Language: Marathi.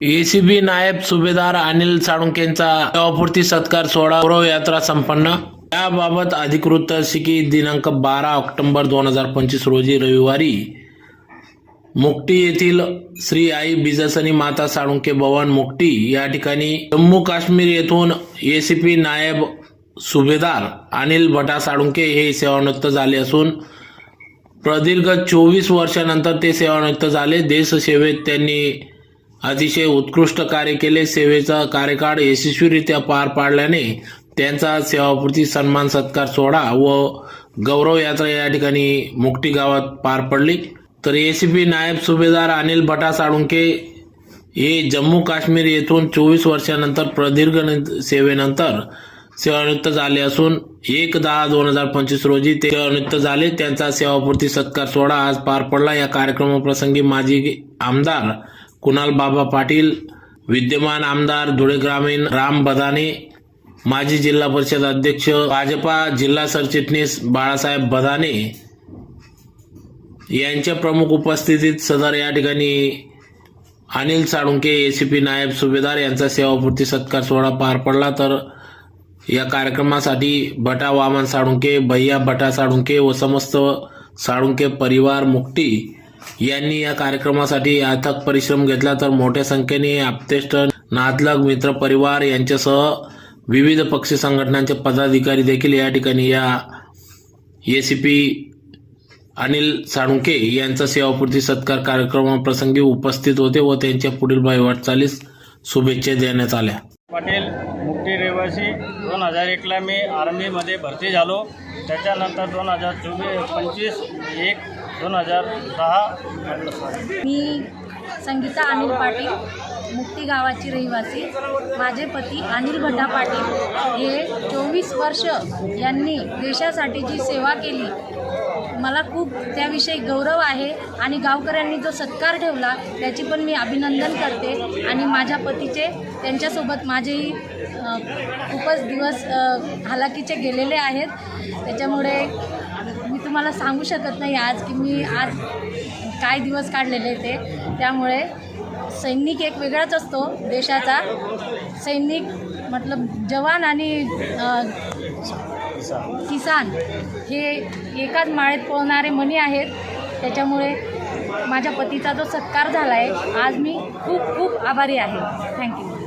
एसीबी नायब सुभेदार अनिल साळुंकेंचा सेवापूर्ती सत्कार सोहळा गौरव यात्रा संपन्न. याबाबत अधिकृत शिकी दिनांक बारा ऑक्टोबर दोन हजार पंचवीस रोजी रविवारी मुक्टी येथील श्री आई बिजासनी माता साळुंके भवन मुक्टी या ठिकाणी जम्मू काश्मीर येथून एसीपी नायब सुभेदार अनिल भटा साळुंके हे सेवानिवृत्त झाले असून प्रदीर्घ चोवीस वर्षानंतर ते सेवानिवृत्त झाले. देशसेवेत त्यांनी अतिशय उत्कृष्ट कार्य केले. सेवेचा कार्यकाळ यशस्वीरित्या पार पाडल्याने त्यांचा सेवापूर्ती सन्मान सत्कार सोहळा व गौरव यात्रा या ठिकाणी मुक्टी गावात पार पडली. तर एसीपी नायब सुभेदार अनिल भटा साळुंके हे जम्मू काश्मीर येथून चोवीस वर्षानंतर प्रदीर्घ सेवेनंतर सेवानिवृत्त झाले असून एक दहा दोन हजार पंचवीस रोजी ते सेवानिवृत्त झाले. त्यांचा सेवापूर्ती सत्कार सोहळा आज पार पडला. या कार्यक्रमाप्रसंगी माजी आमदार कुणाल बाबा पाटील विद्यमान आमदार धुळे ग्रामीण राम बदाने माजी जिल्हा परिषद अध्यक्ष भाजपा जिल्हा सरचिटणीस बाळासाहेब बदाने यांच्या प्रमुख उपस्थितीत सदर या ठिकाणी अनिल साळुंके एसीपी नायब सुभेदार यांचा सेवापूर्ती सत्कार सोहळा पार पडला. तर या कार्यक्रमासाठी भटा वामन साळुंके भैया भटा साळुंके व समस्त साळुंके परिवार मुक्ती यांनी या कार्यक्रमासाठी अथक परिश्रम घेतला तर मोठ्या संख्येने आप्तेष्ट नातलग मित्र परिवार यांच्यासह विविध पक्ष संघटनांचे पदाधिकारी देखील या ठिकाणी या एसीपी अनिल साळुंके यांचा सेवापूर्ती सत्कार कार्यक्रमाप्रसंगी उपस्थित होते व त्यांच्या पुढील वाटचालीस शुभेच्छा देण्यात आल्या. पाटील मुक्ती रहिवासी दोन हजार एकला मी आर्मीमध्ये भरती झालो. त्याच्यानंतर दोन हजार चोवीस पंचवीस एक दोन हजार दहा. मी संगीता अनिल पाटील मुक्ती गावाची रहिवासी. माझे पती अनिल भट्टा पाटील. हे चोवीस वर्ष यांनी देशासाठी जी सेवा केली मला खूप त्याविषयी गौरव आहे आणि गावकऱ्यांनी जो सत्कार ठेवला त्याची पण मी अभिनंदन करते. आणि माझ्या पतीचे त्यांच्यासोबत माझेही खूपच दिवस हालाकीचे गेलेले आहेत. त्याच्यामुळे तुम्हाला सांगू शकत नाही आज की मी आज काय दिवस काढलेले ते. त्यामुळे सैनिक एक वेगळाच असतो देशाचा. सैनिक मतलब जवान आणि किसान हे एकाच माळेत पळणारे मनी आहेत. त्याच्यामुळे माझ्या पतीचा जो सत्कार झाला आहे आज मी खूप खूप आभारी आहे. थँक्यू